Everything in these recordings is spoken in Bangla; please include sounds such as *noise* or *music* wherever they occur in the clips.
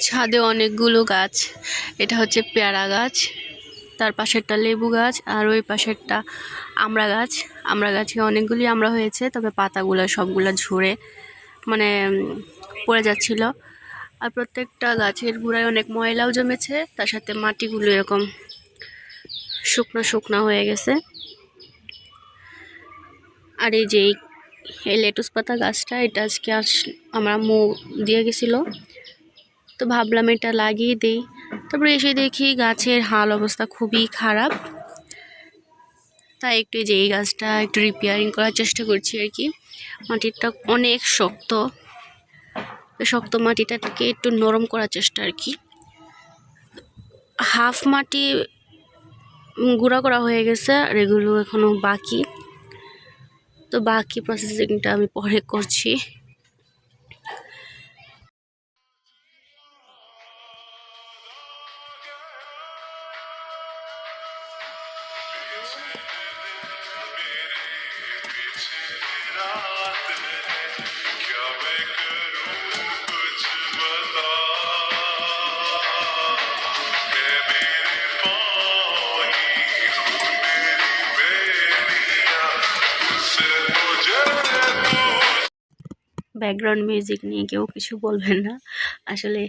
ছাদে অনেকগুলো গাছ। এটা হচ্ছে পেয়ারা গাছ, তার পাশেরটা লেবু গাছ আর ওই পাশেরটা আমড়া গাছ। আমড়া গাছে অনেকগুলি আমড়া হয়েছে, তবে পাতাগুলো সবগুলো ঝরে মানে পড়ে যাচ্ছিল। আর প্রত্যেকটা গাছের গোড়ায় অনেক ময়লাও জমেছে, তার সাথে মাটিগুলো এরকম শুকনো শুকনো হয়ে গেছে। আর এই যে এই- লেটুস পাতা গাছটা, এটা আজকে আস, আমার আম্মু দিয়ে গেছিল। তো ভাবলাম এটা লাগিয়ে দিই। তারপরে এসে দেখি গাছের হাল অবস্থা খুবই খারাপ। তাই একটু যে এই গাছটা একটু রিপেয়ারিং করার চেষ্টা করছি আর কি। মাটিটা অনেক শক্ত। শক্ত মাটিটাকে একটু নরম করার চেষ্টা আর কি। হাফ মাটি গুঁড়া করা হয়ে গেছে আর এগুলো এখনও বাকি। তো বাকি প্রসেসিংটা আমি পরে করছি। ব্যাকগ্রাউন্ড মিউজিক নিয়ে কেউ কিছু বলবেন না। আসলে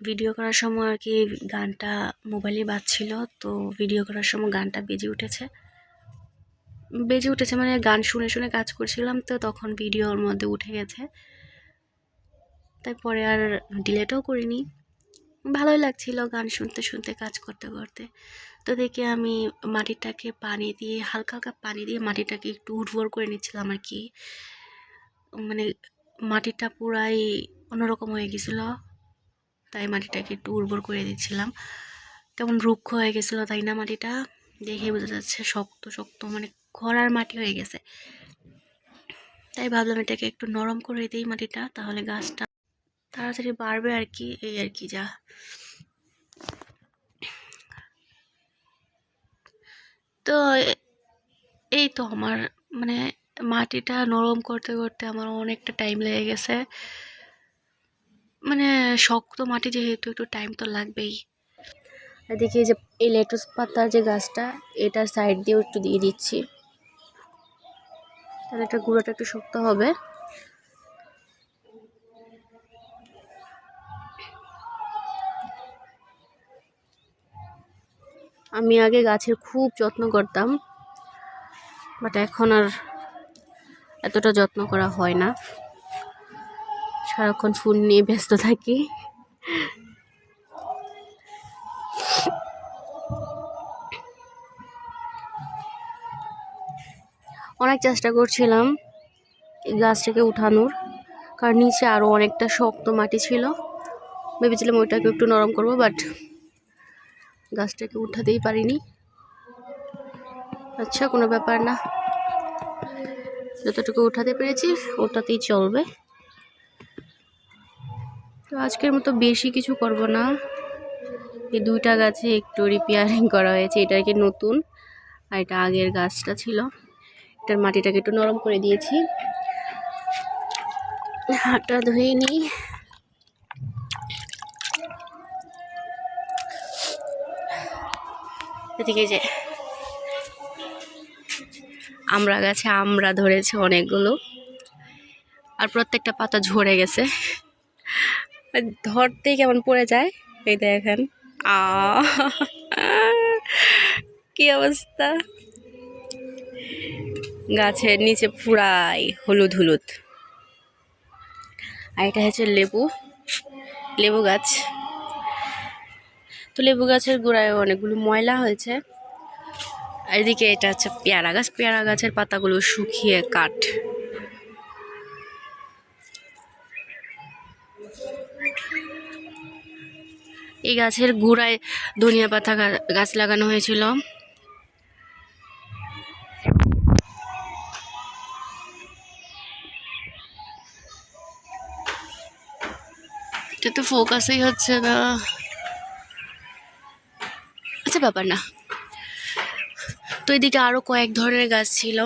ভিডিও করার সময় আর কি গানটা মোবাইলে বাজছিল, তো ভিডিও করার সময় গানটা বেজে উঠেছে। বেজে উঠেছে মানে গান শুনে শুনে কাজ করছিলাম, তো তখন ভিডিওর মধ্যে উঠে গেছে। তারপরে আর ডিলেটও করিনি। ভালোই লাগছিল গান শুনতে শুনতে, কাজ করতে করতে। তো দেখি আমি মাটিটাকে পানি দিয়ে, হালকা হালকা পানি দিয়ে মাটিটাকে একটু উর্বর করে নিচ্ছিলাম আর কি। মানে মাটিটা পুরাই অন্যরকম হয়ে গেছিল, তাই মাটিটাকে একটু উর্বর করে দিচ্ছিলাম। কেমন রুক্ষ হয়ে গেছিল তাই না মাটিটা? দেখে বোঝা যাচ্ছে শক্ত শক্ত মানে খরার মাটি হয়ে গেছে। তাই ভাবলাম এটাকে একটু নরম করে দিই মাটিটা, তাহলে গাছটা তাড়াতাড়ি বাড়বে আর কি, এই আর কি যা। তো এই তো আমার মানে মাটিটা নরম করতে করতে আমার অনেকটা টাইম লেগে গেছে। মানে শক্ত মাটি যেহেতু, একটু টাইম তো লাগবেই। এদিকে যে এই লেটুস পাতার যে গাছটা, এটা সাইড দিয়েও একটু দিয়ে দিচ্ছি। তাহলে এটা গুঁড়োটা একটু শক্ত হবে। আমি আগে গাছের খুব যত্ন করতাম বাট এখন আর এতটা যত্ন করা হয় না। সারাক্ষণ ফোন নিয়ে ব্যস্ত থাকি। অনেক চেষ্টা করছিলাম এই গাছটাকে উঠানোর, কারণ নিচে আরও অনেকটা শক্ত মাটি ছিল। ভেবেছিলাম ওইটাকে একটু নরম করব, বাট গাছটাকে উঠাতেই পারিনি। আচ্ছা কোনো ব্যাপার না। যতটুকু উঠাতে পেরেছি, ওটাতেই চলবে। তো আজকের মতো বেশি কিছু করব না। এই দুইটা গাছে একটু রিপেয়ারিং করা হয়েছে, এটা কি নতুন আর এটা আগের গাছটা ছিল। এটার মাটিটাকে একটু নরম করে দিয়েছি। হাতটা ধুয়ে নিই। এদিকে যে আমরা গাছে, আমরা ধরেছে অনেকগুলো। আর প্রত্যেকটা পাতা ঝরে গেছে। ধরতেই কেমন পড়ে যায়, এই দেখেন। আ, কি অবস্থা? গাছের নিচে পুরাই হলুদ হলুদ। আর এটা হচ্ছে লেবু লেবু গাছ। তো লেবু গাছের গোড়ায় অনেকগুলো ময়লা হয়েছে। এদিকে এটা হচ্ছে পেয়ারা গাছ। পেয়ারা গাছের পাতাগুলো শুকিয়ে কাঠ। এই গাছের গোড়ায় ধনিয়া পাতা গাছ লাগানো হয়েছিল। এটা তো ফোকাসই হচ্ছে না। আচ্ছা ব্যাপার না। তো এদিকে আরও কয়েক ধরনের গাছ ছিল।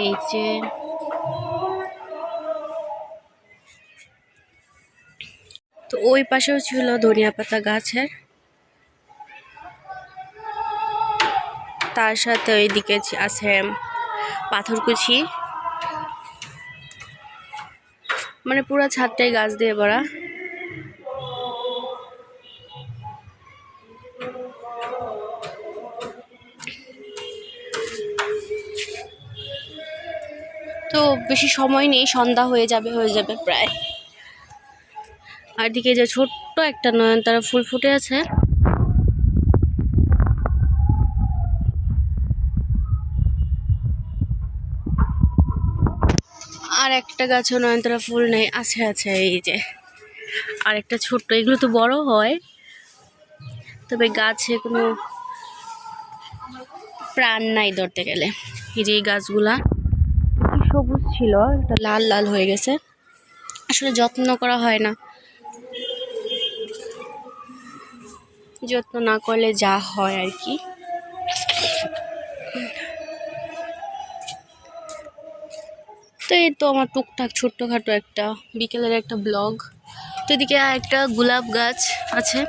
এই যে তো ওই পাশেও ছিল ধনিয়া পাতা গাছের। তার সাথে ওইদিকে আছে পাথরকুচি মানে পুরো ছাদটাই গাছ দিয়ে ভরা। তো বেশি সময় নেই, সন্ধ্যা হয়ে যাবে হয়ে যাবে প্রায়। আর দিকে যে ছোট্ট একটা নয়নতারা ফুল ফুটে আছে। আর একটা গাছে নয়নতারা ফুল নেই, আছে আছে, এই যে। আর একটা ছোট্ট, এগুলো তো বড় হয়। তবে গাছে কোনো প্রাণ নাই ধরতে গেলে। এই যে এই গাছগুলা। ছিল, এটা লাল লাল হয়ে গেছে। আসলে যত্ন করা হয় না। যত্ন না করলে যা হয় আর কি। তো এই তো আমার টুকটাক ছোট্টখাটো একটা বিকেলের একটা ব্লগ। তো এদিকে একটা গোলাপ গাছ আছে।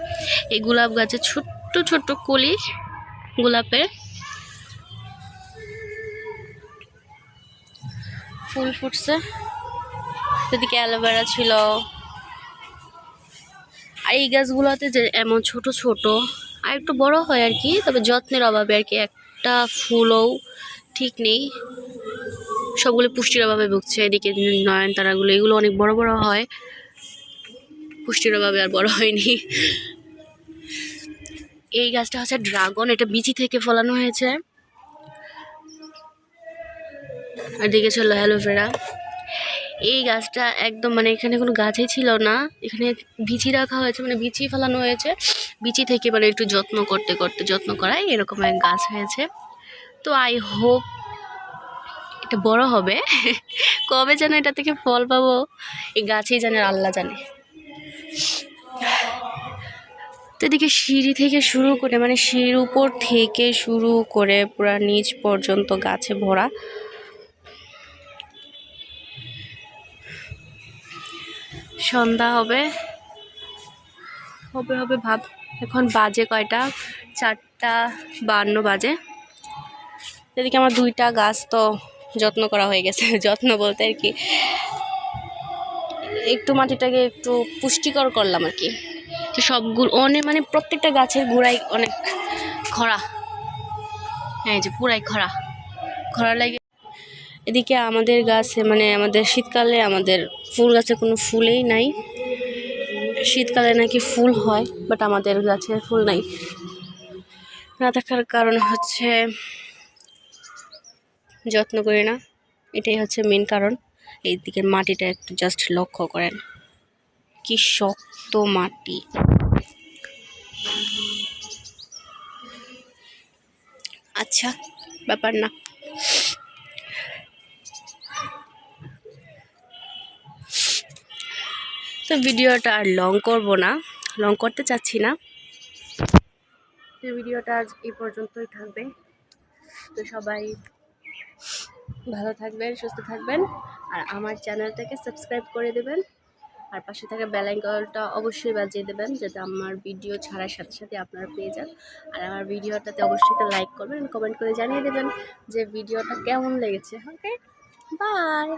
এই গোলাপ গাছে ছোট্ট ছোট্ট কলি গোলাপের। ফুল ফুটছে। এদিকে অ্যালোভেরা ছিল। আর এই গাছগুলোতে যে এমন ছোট ছোট, আর একটু বড় হয় আর কি, তবে যত্নের অভাবে আর কি একটা ফুলও ঠিক নেই। সবগুলো পুষ্টির অভাবে ভুগছে, এদিকে নয়নতারাগুলো, এগুলো অনেক বড় বড় হয়। পুষ্টির অভাবে আর বড় হয়নি। এই গাছটা হচ্ছে ড্রাগন, এটা বিচি থেকে ফলানো হয়েছে। আর দিকে ছিল অ্যালোভেরা এই গাছটা একদম মানে এখানে কোনো গাছই ছিল না। এখানে বিচি রাখা হয়েছে মানে বিচি ফেলানো হয়েছে। বিচি থেকে মানে একটু যত্ন করতে করতে যত্ন করায় এরকম এক গাছ হয়েছে। তো আই হোপ এটা বড় হবে। *laughs* কবে যেন এটা থেকে ফল পাবো, এই গাছেই জানে আল্লাহ জানে। তো এদিকে সিঁড়ি থেকে শুরু করে মানে সিঁড়ির উপর থেকে শুরু করে পুরা নিচ পর্যন্ত গাছে ভরা। সন্ধ্যা হবে। হবে হবে ভাব। এখন বাজে কয়টা? চারটা বান্ন বাজে। এদিকে আমার দুইটা গাছ তো যত্ন করা হয়ে গেছে। *laughs* যত্ন বলতে আর কি, একটু মাটিটাকে একটু পুষ্টিকর করলাম আর কি। তো সবগুলো, অনেক মানে প্রত্যেকটা গাছের গোড়ায় অনেক খরা। হ্যাঁ যে পুরাই খরা। খরা লাগে এদিকে আমাদের গাছে মানে আমাদের শীতকালে আমাদের ফুল গাছে কোনো ফুলেই নাই। শীতকালে নাকি ফুল হয় বাট আমাদের গাছে ফুল নাই। না থাকার কারণ হচ্ছে যত্ন করি না, এটাই হচ্ছে মেন কারণ। এই দিকের মাটিটা একটু জাস্ট লক্ষ্য করেন, কি শক্ত মাটি। আচ্ছা ব্যাপার না। তো ভিডিওটা আর লং করব না। লং করতে চাচ্ছি না। তো ভিডিওটা আজ এই পর্যন্তই থাকবে। তো সবাই ভালো থাকবেন, সুস্থ থাকবেন। আর আমার চ্যানেলটাকে সাবস্ক্রাইব করে দেবেন। আর পাশে থাকা বেল আইকনটা অবশ্যই বাজিয়ে দেবেন, যাতে আমার ভিডিও ছাড়ার সাথে সাথে আপনারা পেয়ে যান। আর আমার ভিডিওটাতে অবশ্যই একটা লাইক করবেন কমেন্ট করে জানিয়ে দেবেন যে ভিডিওটা কেমন লেগেছে ওকে বাই